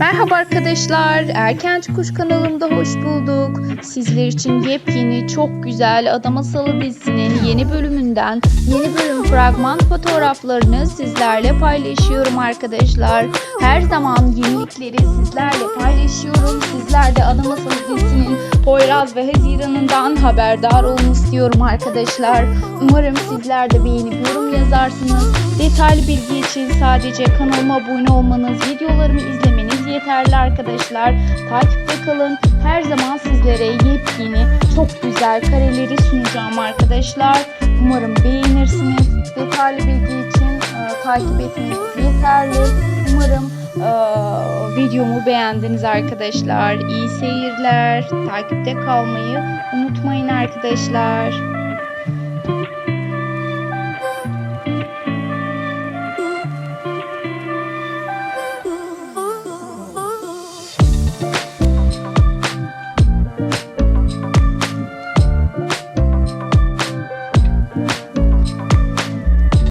Merhaba arkadaşlar. Erkenci Kuş kanalımda hoş bulduk. Sizler için yepyeni, çok güzel Ada Masalı dizisinin yeni bölümünden yeni bölüm fragman fotoğraflarını sizlerle paylaşıyorum arkadaşlar. Her zaman yenilikleri sizlerle paylaşıyorum. Sizler de Ada Masalı dizisinin Poyraz ve Haziran'ından haberdar olun istiyorum arkadaşlar. Umarım sizler de beğenip yorum yazarsınız. Detaylı bilgi için sadece kanalıma abone olmanız, videolarımı izlemeniz yeterli arkadaşlar. Takipte kalın. Her zaman sizlere yepyeni, çok güzel kareleri sunacağım arkadaşlar. Umarım beğenirsiniz. Detaylı bilgi için e, takip etmeniz yeterli. Umarım e, videomu beğendiniz arkadaşlar. İyi seyirler. Takipte kalmayı unutmayın arkadaşlar.